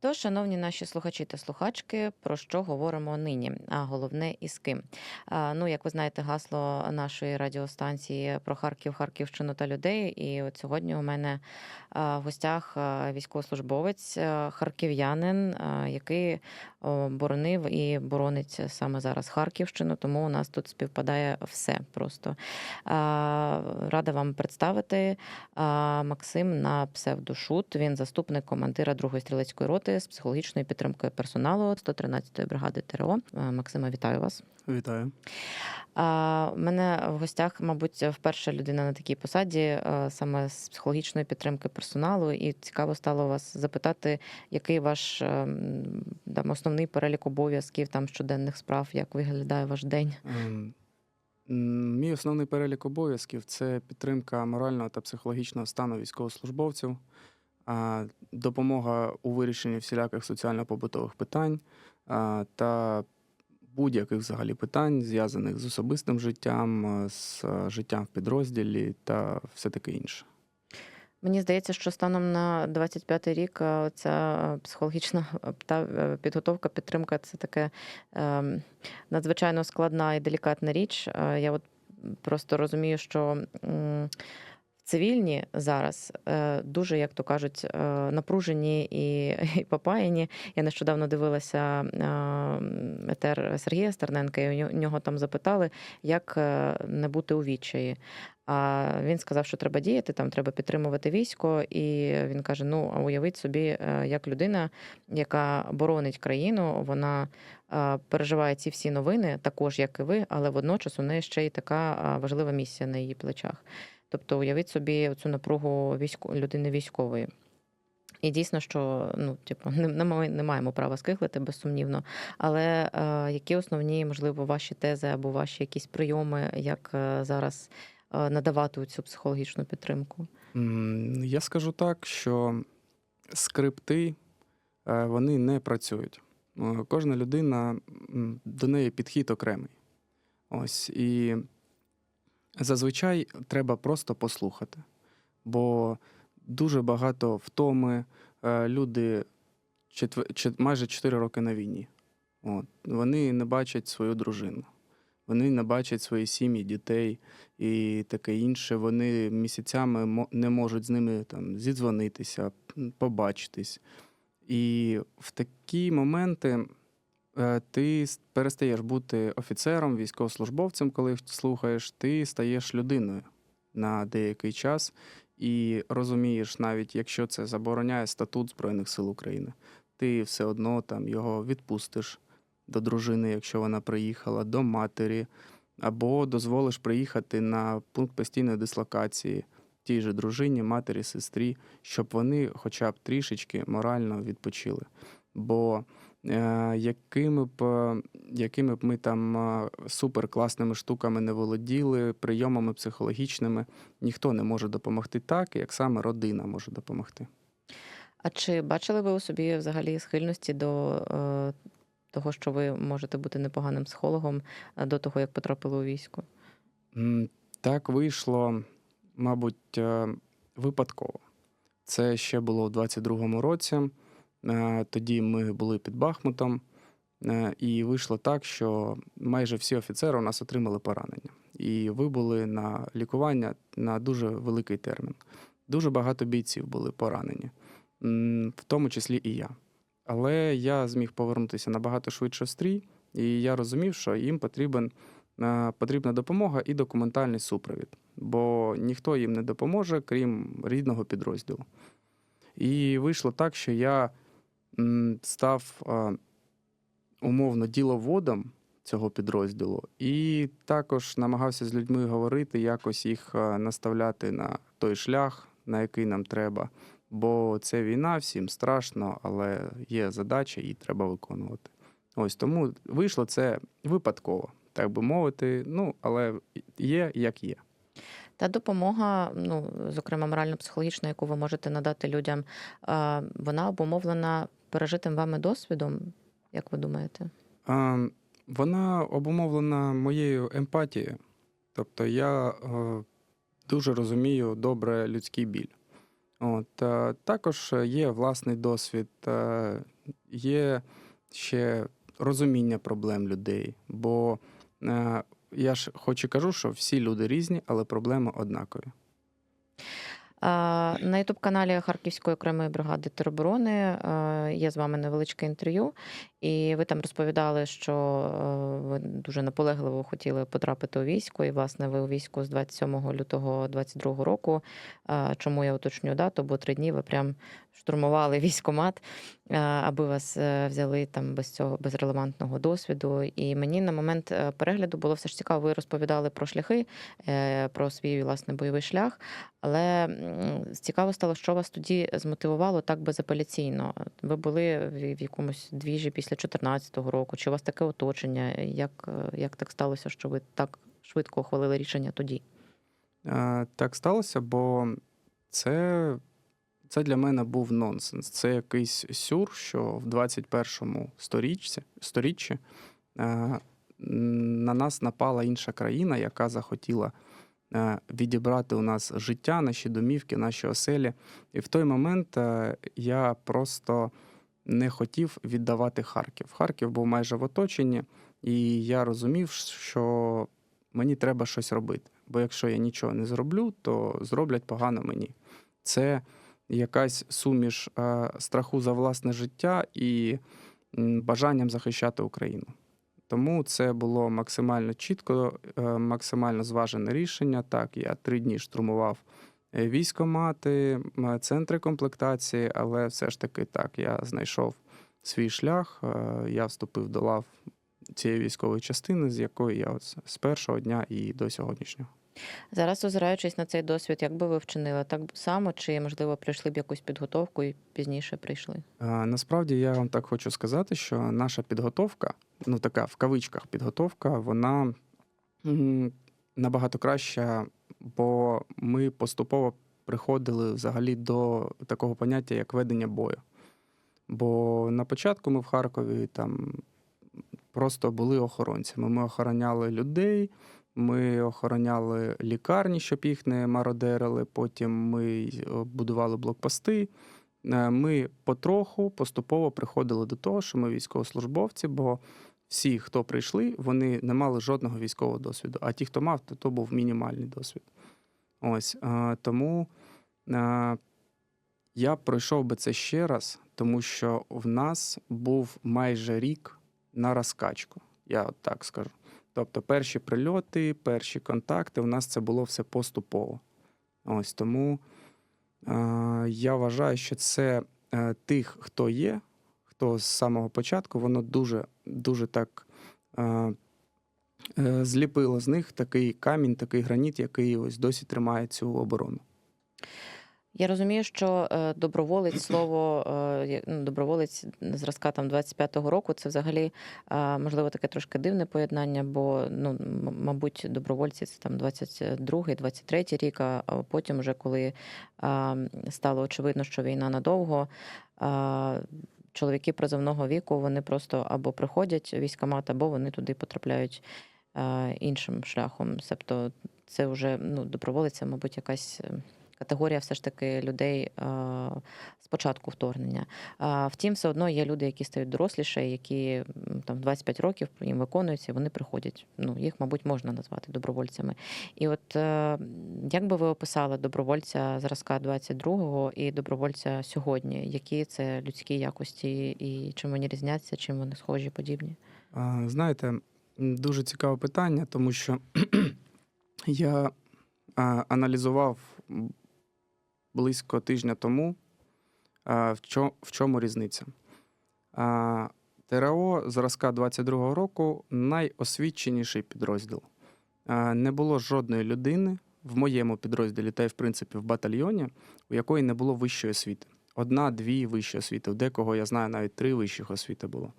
Тож, шановні наші слухачі та слухачки, про що говоримо нині? А головне і з ким? Ну, як ви знаєте, гасло нашої радіостанції про Харків, Харківщину та людей. І от сьогодні у мене в гостях військовослужбовець, харків'янин, який боронив і боронить саме зараз Харківщину, тому у нас тут співпадає все просто. Рада вам представити Максим на псевдошут. Він заступник командира 2-ї стрілецької роти з психологічною підтримкою персоналу 113-ї бригади ТРО. Максима, вітаю вас. Вітаю. А, у мене в гостях, мабуть, вперше людина на такій посаді, а, саме з психологічної підтримки персоналу, і цікаво стало вас запитати, який ваш ем, там, основний перелік обов'язків, там щоденних справ, як виглядає ваш день? Ем, Мій основний перелік обов'язків це підтримка морального та психологічного стану військовослужбовців, допомога у вирішенні всіляких соціально-побутових питань та будь-яких взагалі питань, зв'язаних з особистим життям, з життям в підрозділі та все таке інше. Мені здається, що станом на 25-й рік ця психологічна е, підготовка, підтримка це таке ем, надзвичайно складна і делікатна річ. Я от просто розумію, що цивільні зараз е, дуже, як то кажуть, е, напружені і, і попаяні. Я нещодавно дивилася е, етер Сергія Стерненка, і у нього- там запитали, як не бути у відчаї. А він сказав, що треба діяти, там треба підтримувати військо. І він каже: ну, а уявіть собі, як людина, яка боронить країну, вона переживає ці всі новини, також як і ви, але водночас у неї ще й така важлива місія на її плечах. Тобто, уявіть собі цю напругу військо, людини військової. І дійсно, що ну, типу, не, не, не маємо права скиглити, безсумнівно. Але е, які основні, можливо, ваші тези або ваші якісь прийоми, як е, зараз е, надавати цю психологічну підтримку? Я скажу так, що скрипти е, вони не працюють. Е, Кожна людина до неї підхід окремий. Ось і зазвичай треба просто послухати, бо дуже багато втоми. Е, Люди майже 4 роки на війні. От. Вони не бачать свою дружину, вони не бачать свої сім'ї, дітей і таке інше. Вони місяцями не можуть з ними там зідзвонитися, побачитись. І в такі моменти ти перестаєш бути офіцером, військовослужбовцем, коли слухаєш, ти стаєш людиною на деякий час і розумієш, навіть якщо це забороняє статут Збройних сил України, ти все одно там його відпустиш до дружини, якщо вона приїхала, до матері, або дозволиш приїхати на пункт постійної дислокації тій же дружині, матері, сестрі, щоб вони хоча б трішечки морально відпочили. Бо е, якими б, е, якими б ми там е, суперкласними штуками не володіли, прийомами психологічними, ніхто не може допомогти так, як саме родина може допомогти. А чи бачили ви у собі взагалі схильності до е, того, що ви можете бути непоганим психологом е, до того, як потрапили у військо? Так вийшло, мабуть, е, випадково. Це ще було в 22-му році. Е, Тоді ми були під Бахмутом, е, і вийшло так, що майже всі офіцери у нас отримали поранення. І вибули на лікування на дуже великий термін. Дуже багато бійців були поранені, в тому числі і я. Але я зміг повернутися набагато швидше в стрій, і я розумів, що їм потрібен е, потрібна допомога і документальний супровід, бо ніхто їм не допоможе, крім рідного підрозділу. І вийшло так, що я став умовно діловодом цього підрозділу, і також намагався з людьми говорити, якось їх наставляти на той шлях, на який нам треба. Бо це війна, всім страшно, але є задача, її треба виконувати. Ось тому вийшло це випадково, так би мовити. Ну, але є як є. Та допомога, ну, зокрема, морально-психологічна, яку ви можете надати людям, вона обумовлена пережитим вами досвідом, як ви думаєте? А, вона обумовлена моєю емпатією. Тобто я е, дуже розумію добре людський біль. От, е, також є власний досвід, е, є ще розуміння проблем людей. Бо е, я ж хоч і кажу, що всі люди різні, але проблеми однакові. На Ютуб-каналі Харківської окремої бригади тероборони є з вами невеличке інтерв'ю, і ви там розповідали, що ви дуже наполегливо хотіли потрапити у військо, і власне ви у війську з 27 лютого 22 року. Чому я уточнюю дату? Бо три дні ви прям штурмували військомат, аби вас е, взяли там без цього без релевантного досвіду. І мені на момент е, перегляду було все ж цікаво. Ви розповідали про шляхи, е, про свій власне бойовий шлях. Але цікаво стало, що вас тоді змотивувало так безапеляційно. Ви були в якомусь двіжі після 2014 року. Чи у вас таке оточення? Як, як так сталося, що ви так швидко ухвалили рішення тоді? Так сталося, бо це, це для мене був нонсенс. Це якийсь сюр, що в 21 сторіччі, сторіччі на нас напала інша країна, яка захотіла відібрати у нас життя, наші домівки, наші оселі. І в той момент е, я просто не хотів віддавати Харків. Харків був майже в оточенні, і я розумів, що мені треба щось робити. Бо якщо я нічого не зроблю, то зроблять погано мені. Це якась суміш е, страху за власне життя і бажанням захищати Україну. Тому це було максимально чітко, е, максимально зважене рішення. Так, я три дні штурмував е, військомати, центри комплектації, але все ж таки так, я знайшов свій шлях, е, я вступив до лав цієї військової частини, з якої я от з першого дня і до сьогоднішнього. Зараз, озираючись на цей досвід, як би ви вчинили так само, чи можливо пройшли б якусь підготовку і пізніше прийшли? Насправді я вам так хочу сказати, що наша підготовка, ну така в кавичках підготовка, вона набагато краща, бо ми поступово приходили взагалі до такого поняття, як ведення бою. Бо на початку ми в Харкові там просто були охоронцями. Ми охороняли людей, ми охороняли лікарні, щоб їх не мародерили. Потім ми е, будували блокпости. Е, Ми потроху поступово приходили до того, що ми військовослужбовці, бо всі, хто прийшли, вони не мали жодного військового досвіду. А ті, хто мав, то, то був мінімальний досвід. Ось е, тому я пройшов би це ще раз, тому що в нас був майже рік на розкачку. Я от так скажу. Тобто, перші прильоти, перші контакти, у нас це було все поступово. Ось тому е, я вважаю, що це е, тих, хто є, хто з самого початку, воно дуже, дуже так е, е, зліпило з них такий камінь, такий граніт, який ось досі тримає цю оборону. Я розумію, що е, доброволець слово е, ну, доброволець зразка там 25-го року це взагалі е, можливо таке трошки дивне поєднання, бо ну мабуть добровольці це там 22-й, 23-й рік. А потім, вже коли стало очевидно, що війна надовго. Чоловіки призовного віку вони просто або приходять в військкомат, або вони туди потрапляють іншим шляхом. Тобто, це вже ну, доброволиця, мабуть, якась е, категорія все ж таки людей е, з початку вторгнення. Втім, все одно є люди, які стають доросліше, які там 25 років їм виконуються, вони приходять. Ну, їх, мабуть, можна назвати добровольцями. І от е, як би ви описали добровольця зразка 22-го і добровольця сьогодні? Які це людські якості, і чим вони різняться, чим вони схожі, подібні? Знаєте, дуже цікаве питання, тому що я аналізував близько тижня тому, в, чому різниця. ТРО зразка 22-го року найосвіченіший підрозділ. Не було жодної людини в моєму підрозділі, та й в принципі в батальйоні, у якої не було вищої освіти. Одна-дві вищі освіти. У декого я знаю, навіть три вищих освіти було.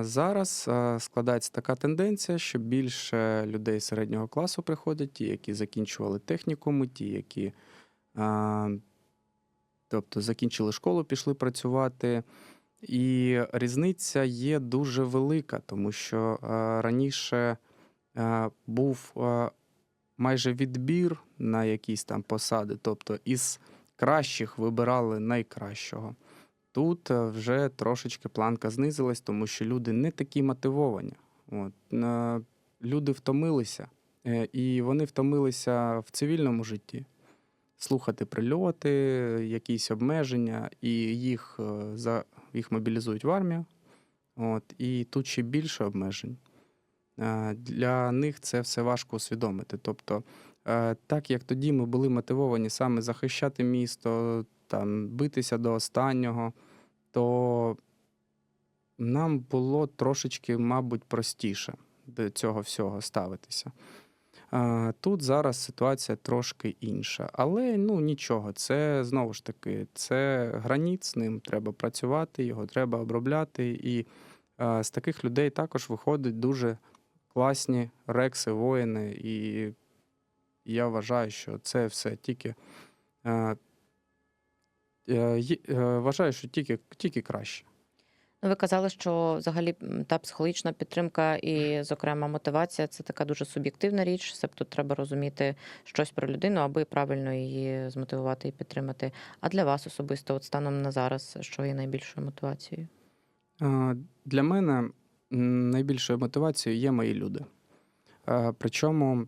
Зараз складається така тенденція, що більше людей середнього класу приходять, ті, які закінчували технікуми, ті, які тобто закінчили школу, пішли працювати. І різниця є дуже велика, тому що раніше був майже відбір на якісь там посади. Тобто із кращих вибирали найкращого. Тут е, вже трошечки планка знизилась, тому що люди не такі мотивовані. От. е, Люди втомилися, е, і вони втомилися в цивільному житті. Слухати прильоти, якісь обмеження, і їх, е, за, їх мобілізують в армію. От, і тут ще більше обмежень. Е, Для них це все важко усвідомити. Тобто, е, так як тоді ми були мотивовані саме захищати місто, там, битися до останнього, то нам було трошечки, мабуть, простіше до цього всього ставитися. Тут зараз ситуація трошки інша. Але ну нічого, це знову ж таки, це граніт, з ним треба працювати, його треба обробляти. І з таких людей також виходять дуже класні рекси, воїни. І я вважаю, що це все тільки. е, е, Вважаю, що тільки, тільки краще. Ну, ви казали, що взагалі та психологічна підтримка і, зокрема, мотивація це така дуже суб'єктивна річ. Тобто треба розуміти щось про людину, аби правильно її змотивувати і підтримати. А для вас особисто, от станом на зараз, що є найбільшою мотивацією? Для мене найбільшою мотивацією є мої люди. Причому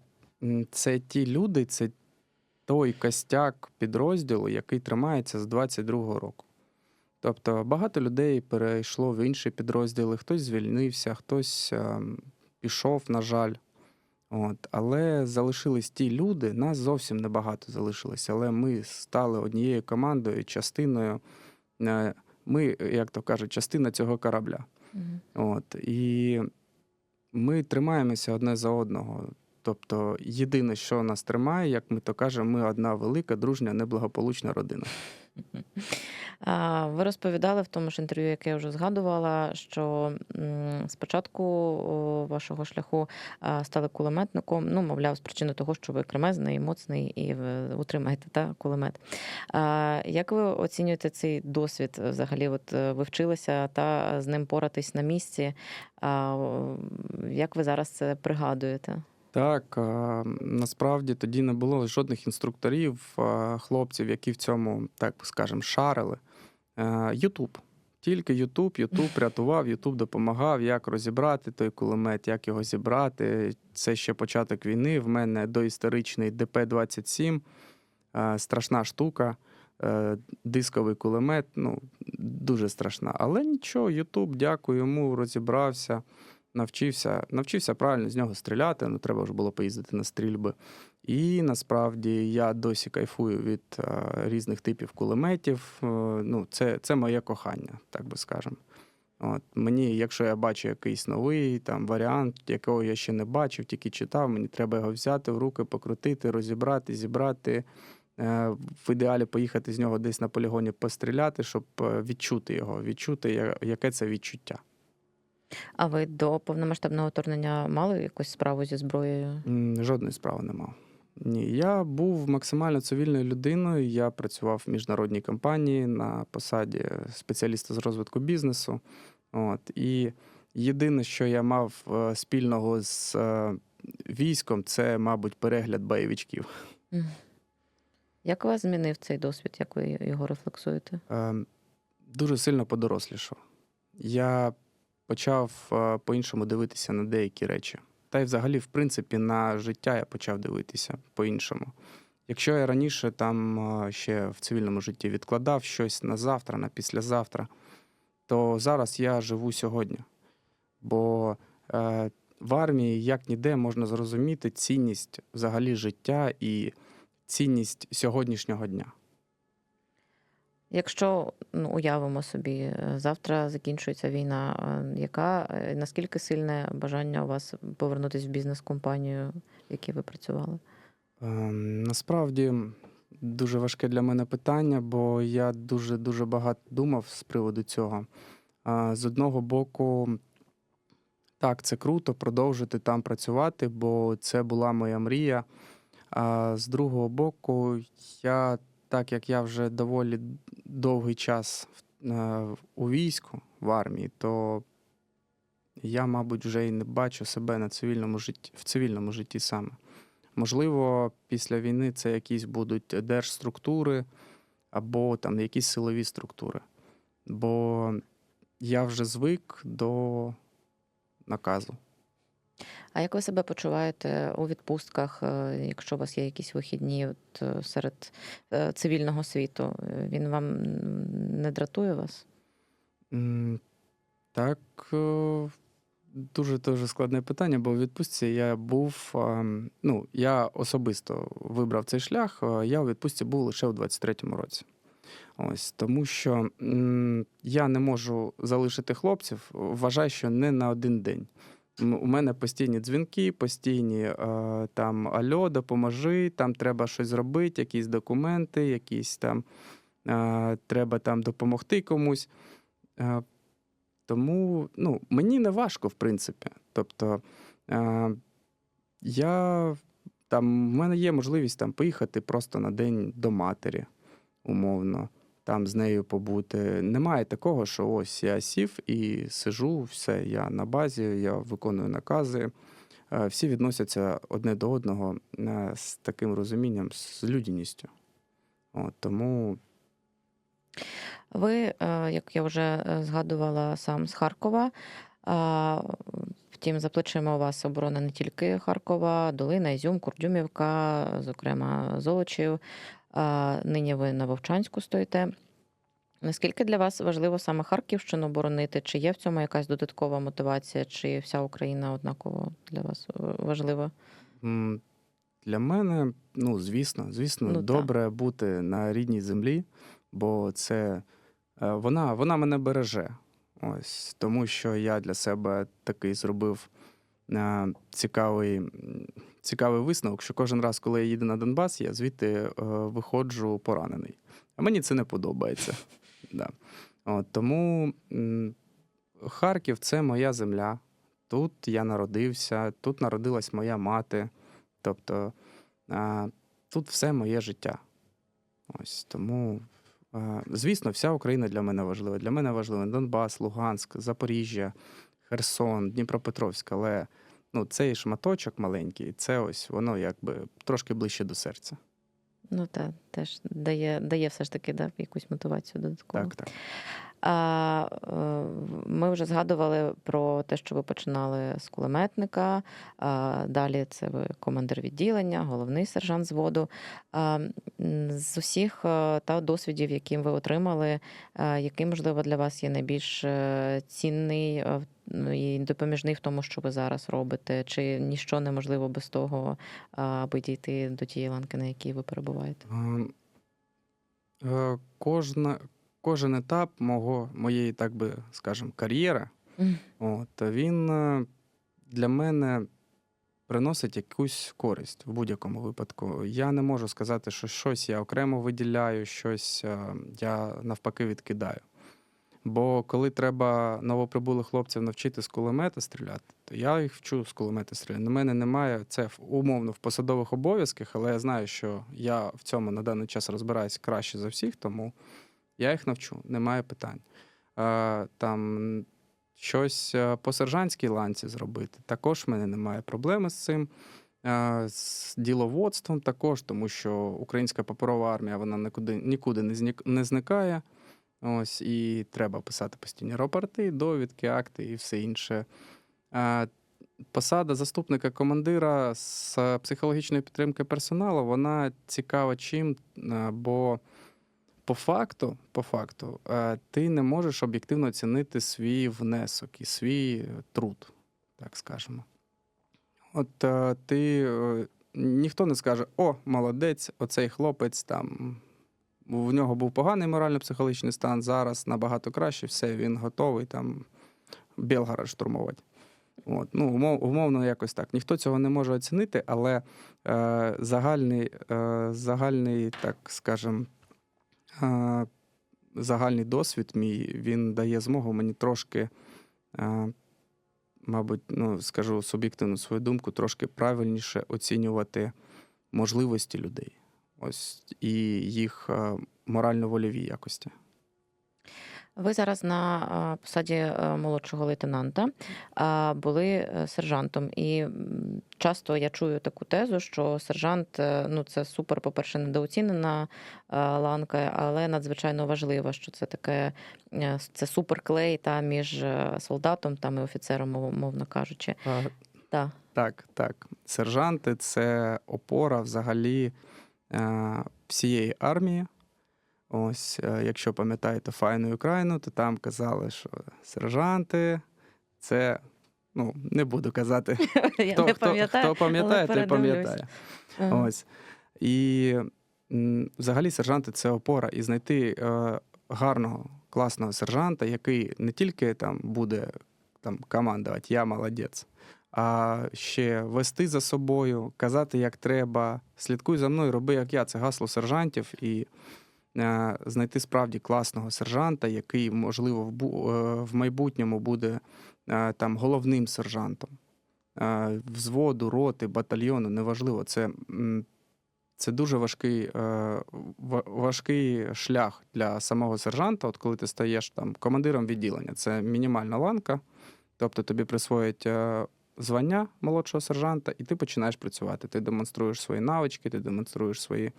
це ті люди, це той костяк підрозділу, який тримається з 22-го року. Тобто багато людей перейшло в інші підрозділи, хтось звільнився, хтось ем, пішов, на жаль. От. Але залишились ті люди, нас зовсім небагато залишилось, але ми стали однією командою, частиною. е, Ми, як то кажуть, частина цього корабля. Мгм. От, і ми тримаємося одне за одного. Тобто, єдине, що нас тримає, як ми то кажемо, ми одна велика, дружня, неблагополучна родина. Ви розповідали в тому ж інтерв'ю, яке я вже згадувала, що спочатку вашого шляху стали кулеметником. Ну, мовляв, з причини того, що ви кремезний, моцний і утримаєте та кулемет. Як ви оцінюєте цей досвід? Взагалі, от е, ви вчилися та з ним поратись на місці. Як ви зараз це пригадуєте? Так, насправді тоді не було жодних інструкторів, хлопців, які в цьому, так скажемо, шарили. Е, Ютуб. Тільки Ютуб, Ютуб рятував, Ютуб допомагав, як розібрати той кулемет, як його зібрати. Це ще початок війни. В мене доісторичний ДП-27, е, страшна штука, е, дисковий кулемет. Ну, дуже страшна. Але нічого, Ютуб, дякую йому, розібрався навчився, навчився правильно з нього стріляти. Ну, треба вже було поїздити на стрільби. І насправді я досі кайфую від е, різних типів кулеметів. Е, ну, це, це моє кохання, так би скажемо. От, мені, якщо я бачу якийсь новий там варіант, якого я ще не бачив, тільки читав, мені треба його взяти в руки, покрутити, розібрати, зібрати. Е, в ідеалі поїхати з нього десь на полігоні постріляти, щоб відчути його, відчути, яке це відчуття. А ви до повномасштабного вторгнення мали якусь справу зі зброєю? Жодної справи не мав. Ні, я був максимально цивільною людиною. Я працював в міжнародній компанії на посаді спеціаліста з розвитку бізнесу. От, і єдине, що я мав е, спільного з е, військом, це, мабуть, перегляд бойовичків. Як вас змінив цей досвід? Як ви його рефлексуєте? Е, Дуже сильно подорослішав. Я почав е, по-іншому дивитися на деякі речі. Та й взагалі, в принципі, на життя я почав дивитися по-іншому. Якщо я раніше там е, ще в цивільному житті відкладав щось на завтра, на післязавтра, то зараз я живу сьогодні. Бо е, в армії як ніде можна зрозуміти цінність взагалі життя і цінність сьогоднішнього дня. Якщо ну, уявимо собі, е, завтра закінчується війна, е, яка е, наскільки сильне бажання у вас повернутися в бізнес-компанію, в якій ви працювали? Насправді дуже важке для мене питання, бо я дуже дуже багато думав з приводу цього. З одного боку, так, це круто продовжити там працювати, бо це була моя мрія. А з другого боку, я, так як я вже доволі довгий час е, у війську в армії, то я, мабуть, вже і не бачу себе на цивільному житті в цивільному житті саме. Можливо, після війни це якісь будуть держструктури, або там якісь силові структури. Бо я вже звик до наказу. А як ви себе почуваєте у відпустках, е, якщо у вас є якісь вихідні от, е, серед е, цивільного світу? Він вам не дратує вас? Так, дуже дуже складне питання, бо у відпустці я був. Ну, я особисто вибрав цей шлях. Я у відпустці був лише у 23-му році. Ось тому, що я не можу залишити хлопців. Вважаю, що не на один день. У мене постійні дзвінки, постійні е, там альо, допоможи, там треба щось зробити, якісь документи, якісь там е, треба там допомогти комусь. Е, тому ну, мені не важко, в принципі. Тобто, я там, в мене є можливість там поїхати просто на день до матері, умовно, там з нею побути. Немає такого, що ось я сів і сижу, все, я на базі, я виконую накази. Е, Всі відносяться одне до одного е, з таким розумінням, з людяністю. От, тому Ви, е, як я вже згадувала, сам з Харкова. Втім, за плечима у вас оборона не тільки Харкова, Долина, Ізюм, Курдюмівка, зокрема Золочів. Нині ви на Вовчанську стоїте. Наскільки для вас важливо саме Харківщину боронити? Чи є в цьому якась додаткова мотивація, чи вся Україна однаково для вас важлива? Для мене, ну, звісно, звісно, Ну, добре бути на рідній землі, бо це е, вона, вона мене береже. Ось тому, що я для себе такий зробив цікавий, цікавий висновок, що кожен раз, коли я їду на Донбас, я звідти е, виходжу поранений. А мені це не подобається. Да. От, тому Харків це моя земля. Тут я народився, тут народилась моя мати. Тобто тут все моє життя. Ось тому, звісно, вся Україна для мене важлива. Для мене важливо Донбас, Луганськ, Запоріжжя, Херсон, Дніпропетровськ, але ну, цей шматочок маленький, це ось воно якби трошки ближче до серця. Ну так, теж дає, дає все ж таки да, якусь мотивацію додаткову. Так, так. А, е, ми вже згадували про те, що ви починали з кулеметника. А, далі це ви командир відділення, головний сержант зводу. А, з усіх е, та досвідів, які ви отримали, е, який, можливо, для вас є найбільш цінний в- і допоміжний в тому, що ви зараз робите? Чи ніщо неможливо без того, аби дійти до тієї ланки, на якій ви перебуваєте? Ем, е, Кожна, кожен етап мого, моєї, так би скажемо, кар'єри, Мгм. От, він е, для мене приносить якусь користь в будь-якому випадку. Я не можу сказати, що щось я окремо виділяю, щось е, я навпаки відкидаю. Бо коли треба новоприбулих хлопців навчити з кулемета стріляти, то я їх вчу з кулемета стріляти. На мене немає це умовно в посадових обов'язках, але я знаю, що я в цьому на даний час розбираюсь краще за всіх, тому я їх навчу, немає питань. Е, Там щось е, по сержантській ланці зробити. Також в мене немає проблеми з цим. З діловодством також, тому що українська паперова армія вона нікуди, нікуди не зникає. Ось, і треба писати постійні рапорти, довідки, акти і все інше. Посада заступника командира з психологічної підтримки персоналу, вона цікава чим, бо по факту, по факту, ти не можеш об'єктивно оцінити свій внесок і свій труд, так скажемо. От ти е, ніхто не скаже: о, молодець, оцей хлопець там. В нього був поганий морально-психологічний стан, зараз набагато краще, все, він готовий там Белгород штурмувати. От, ну, умов, умовно, якось так. Ніхто цього не може оцінити, але е, загальний, е, загальний, так скажем, е, загальний досвід мій він дає змогу мені трошки, е, мабуть, ну, скажу суб'єктивну свою думку, трошки правильніше оцінювати можливості людей. Ось і їх е, морально-вольові якості. Ви зараз на посаді е, молодшого лейтенанта були е, сержантом, і часто я чую таку тезу, що сержант е, ну це супер, по-перше, недооцінена е, ланка, але надзвичайно важлива, що це таке е, це суперклей та між е, солдатом там і офіцером, мовно кажучи. Е, Так. Так, так. Сержанти це опора взагалі е, всієї армії. Ось, е, якщо пам'ятаєте файну Україну, то там казали, що сержанти це. Ну, не буду казати. Хто, хто, хто пам'ятає, той пам'ятає. Ага. Ось. І взагалі сержанти це опора. І знайти е, гарного, класного сержанта, який не тільки там буде там, командувати, я молодець, а ще вести за собою, казати, як треба, слідкуй за мною, роби, як я. Це гасло сержантів. І е, знайти справді класного сержанта, який, можливо, в, бу- е, в майбутньому буде е, там головним сержантом е, взводу, роти, батальйону, неважливо. Це, це дуже важкий, е, важкий шлях для самого сержанта, от коли ти стаєш там командиром відділення. Це мінімальна ланка, тобто тобі присвоять е, звання молодшого сержанта, і ти починаєш працювати. Ти демонструєш свої навички, ти демонструєш свої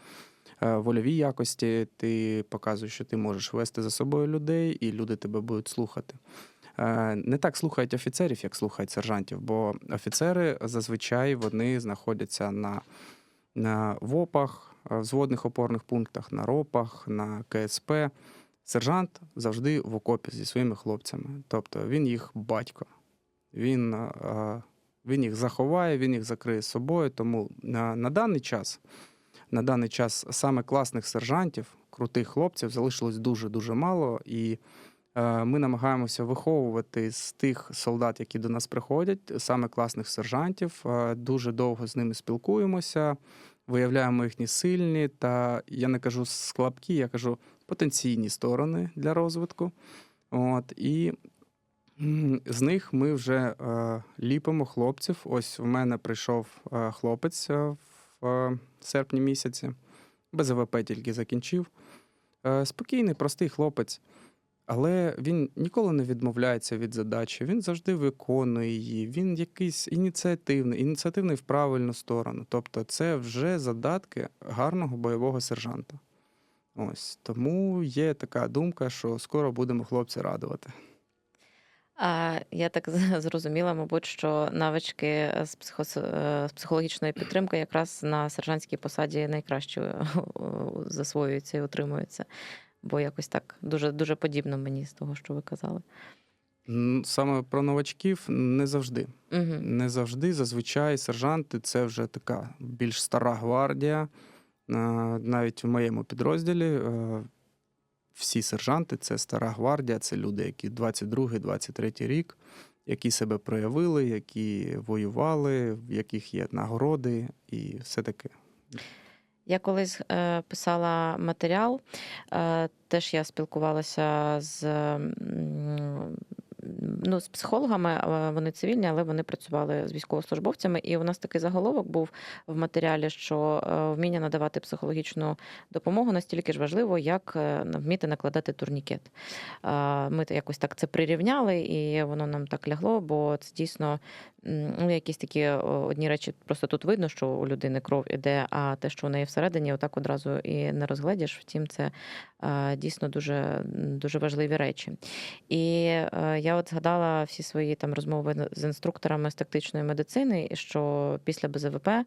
е, вольові якості, ти показуєш, що ти можеш вести за собою людей, і люди тебе будуть слухати. Е, Не так слухають офіцерів, як слухають сержантів, бо офіцери зазвичай вони знаходяться на, на ВОПах, е, взводних опорних пунктах, на РОПах, на КСП. Сержант завжди в окопі зі своїми хлопцями. Тобто він їх батько. Він, е, він їх заховає, він їх закриє собою. Тому на, на даний час, на даний час саме класних сержантів, крутих хлопців залишилось дуже-дуже мало. І Е, Ми намагаємося виховувати з тих солдат, які до нас приходять, саме класних сержантів. Е, Дуже довго з ними спілкуємося, виявляємо їхні сильні та я не кажу слабкі, я кажу потенційні сторони для розвитку. От і з них ми вже е, ліпимо хлопців. Ось у мене прийшов е, хлопець е, в е, серпні місяці, без АВП тільки закінчив. Е, Спокійний, простий хлопець. Але він ніколи не відмовляється від задачі, він завжди виконує її, він якийсь ініціативний, ініціативний в правильну сторону. Тобто, це вже задатки гарного бойового сержанта. Ось тому є така думка, що скоро будемо хлопці радувати. А я так зрозуміла, мабуть, що навички з, психос... е, з психологічної підтримки якраз на сержантській посаді найкраще е, засвоюються і утримуються. Бо якось так дуже дуже подібно мені з того, що ви казали. Саме про новачків не завжди. Угу. Не завжди. Зазвичай сержанти це вже така більш стара гвардія. Навіть в моєму підрозділі е, всі сержанти це стара гвардія, це люди, які 22-23 рік, які себе проявили, які воювали, в яких є нагороди і все таке. Я колись е, писала матеріал, е, теж я спілкувалася з, ну, з психологами, вони цивільні, але вони працювали з військовослужбовцями. І у нас такий заголовок був в матеріалі, що е, вміння надавати психологічну допомогу настільки ж важливо, як е, вміти накладати турнікет. Е, Ми якось так це прирівняли, і воно нам так лягло, бо це дійсно ну, якісь такі одні речі, просто тут видно, що у людини кров іде, а те, що у неї всередині, отак одразу і не розгледіш. Втім, це дійсно дуже, дуже важливі речі. І я от згадала всі свої там розмови з інструкторами з тактичної медицини, що після БЗВП е,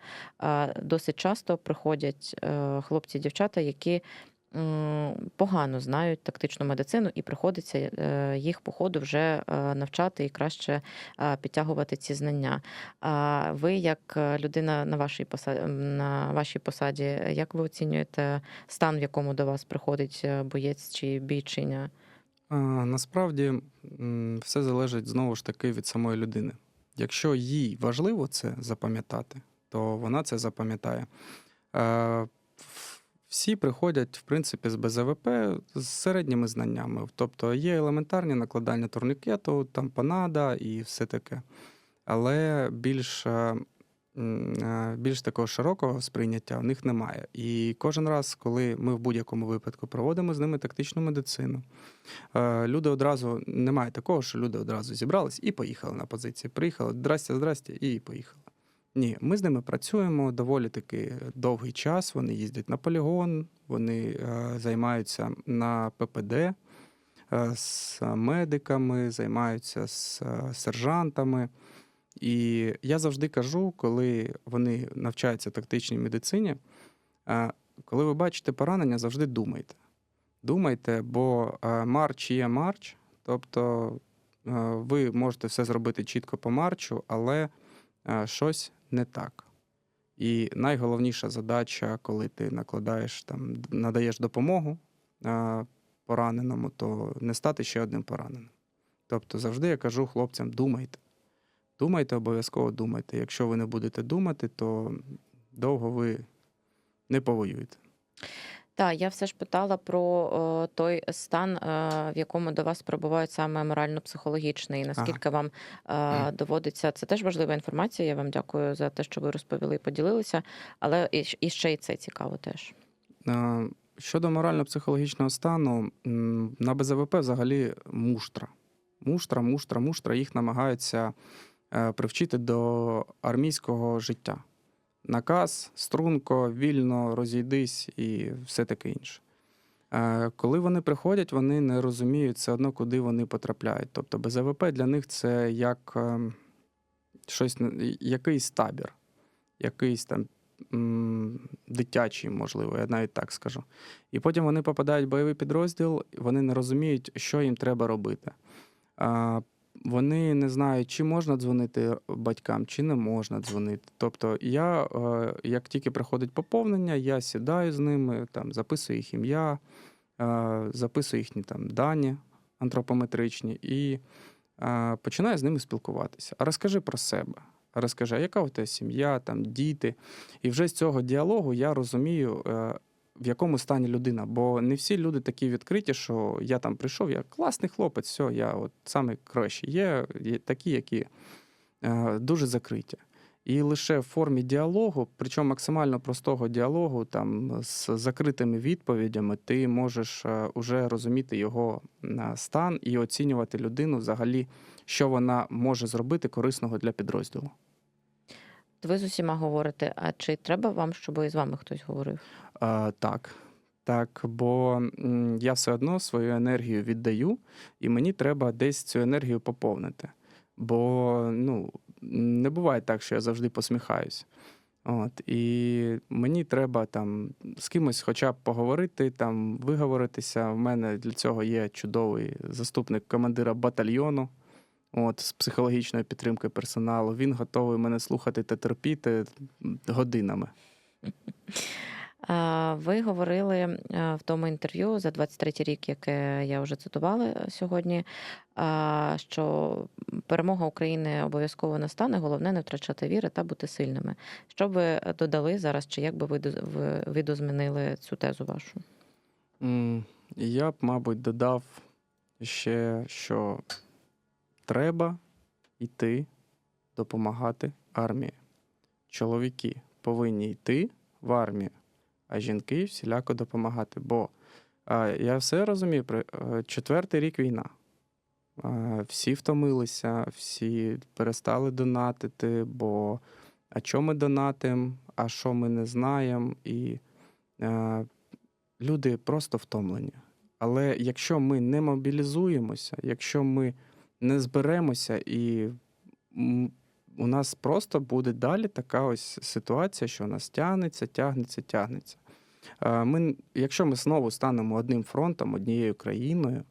досить часто приходять е, хлопці і дівчата, які погано знають тактичну медицину, і приходиться е, їх по ходу вже навчати і краще підтягувати ці знання. А ви, як людина на вашій посаді, на вашій посаді, як ви оцінюєте стан, в якому до вас приходить боєць чи бійчиня? Насправді все залежить знову ж таки від самої людини. Якщо їй важливо це запам'ятати, то вона це запам'ятає. Всі приходять, в принципі, з БЗВП з середніми знаннями. Тобто є елементарні накладання турнікету, там панада і все таке. Але більш більш такого широкого сприйняття в них немає. І кожен раз, коли ми в будь-якому випадку проводимо з ними тактичну медицину, е, люди одразу немає такого, що люди одразу зібрались і поїхали на позиції. Приїхали, здрастя, здрастя, і поїхали. Ні, ми з ними працюємо доволі таки довгий час. Вони їздять на полігон, вони е, займаються на ППД е, з медиками, займаються з е, сержантами. І я завжди кажу, коли вони навчаються тактичній медицині, е, коли ви бачите поранення, завжди думайте. Думайте, бо е, марч є марч, тобто е, ви можете все зробити чітко по марчу, але щось не так. І найголовніша задача, коли ти накладаєш там, надаєш допомогу пораненому, то не стати ще одним пораненим. Тобто завжди я кажу хлопцям: думайте. Думайте, обов'язково думайте. Якщо ви не будете думати, то довго ви не повоюєте. Так, я все ж питала про о, той стан, е, в якому до вас перебувають саме морально-психологічний. Наскільки вам е, доводиться це теж важлива інформація. Я вам дякую за те, що ви розповіли і поділилися. Але і, і ще й це цікаво теж. Е, Щодо морально-психологічного стану, на БЗВП взагалі муштра. Муштра, муштра, муштра. Їх намагаються е, привчити до армійського життя. Наказ, струнко, вільно, розійдись і все таке інше. Е, Коли вони приходять, вони не розуміють все одно, куди вони потрапляють. Тобто БЗВП для них це як ем, щось, якийсь табір, якийсь там дитячий, можливо, я навіть так скажу. І потім вони попадають в бойовий підрозділ, вони не розуміють, що їм треба робити. Вони не знають, чи можна дзвонити батькам, чи не можна дзвонити. Тобто, я, е, як тільки приходить поповнення, я сідаю з ними, там, записую їх ім'я, е, записую їхні там дані антропометричні і е, починаю з ними спілкуватися. А розкажи про себе. Розкажи, а яка у тебе сім'я, там діти. І вже з цього діалогу я розумію, е, в якому стані людина. Бо не всі люди такі відкриті, що я там прийшов, я класний хлопець, все, я от саме кращий. Є, є такі, які е, дуже закриті. І лише в формі діалогу, причому максимально простого діалогу, там з закритими відповідями, ти можеш е, уже розуміти його е, стан і оцінювати людину взагалі, що вона може зробити корисного для підрозділу. Ви з усіма говорите, а чи треба вам, щоб і з вами хтось говорив? А, так. Так, бо я все одно свою енергію віддаю, і мені треба десь цю енергію поповнити. Бо ну, не буває так, що я завжди посміхаюсь. От, і мені треба там з кимось хоча б поговорити, там, виговоритися. У мене для цього є чудовий заступник командира батальйону от, з психологічної підтримки персоналу. Він готовий мене слухати та терпіти годинами. А, Ви говорили е, в тому інтерв'ю за 23-й рік, яке я вже цитувала е, сьогодні, що перемога України обов'язково настане. Головне не втрачати віри та бути сильними. Що б ви додали зараз, чи як би ви доз- ви видозмінили цю тезу вашу? Я б, мабуть, додав ще, що треба йти допомагати армії. Чоловіки повинні йти в армію, а жінки всіляко допомагати. Бо я все розумію, при- е, четвертий рік війна. Всі втомилися, всі перестали донатити, бо а що ми донатимо, а що ми не знаємо. І е, люди просто втомлені. Але якщо ми не мобілізуємося, якщо ми не зберемося, і у нас просто буде далі така ось ситуація, що у нас тягнеться, тягнеться, тягнеться. Ми, якщо ми знову станемо одним фронтом, однією країною,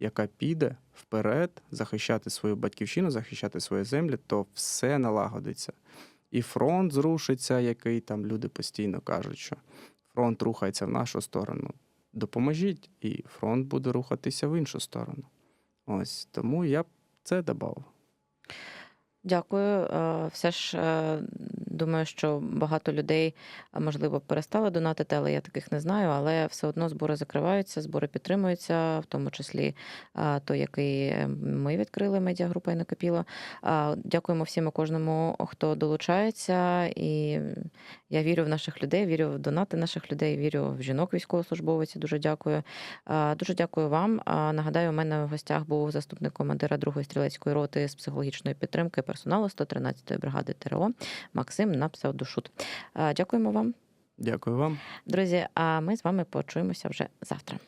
яка піде вперед, захищати свою батьківщину, захищати свої землі, то все налагодиться. І фронт зрушиться, який там люди постійно кажуть, що фронт рухається в нашу сторону. Допоможіть, і фронт буде рухатися в іншу сторону. Ось тому я б це додав. Дякую. Е, Все ж е, думаю, що багато людей, можливо, перестали донатити, але я таких не знаю. Але все одно збори закриваються, збори підтримуються, в тому числі той, який е, ми відкрили медіагрупа і накопіло. Дякуємо всім і кожному, хто долучається. І я вірю в наших людей, вірю в донати наших людей, вірю в жінок військовослужбовців. Дуже дякую. Дуже дякую вам. Нагадаю, у мене в гостях був заступник командира 2-ї стрілецької роти з психологічної підтримки персоналу 113-ї бригади ТРО Максим на псевдошут. Дякуємо вам, Дякую вам. друзі. А ми з вами почуємося вже завтра.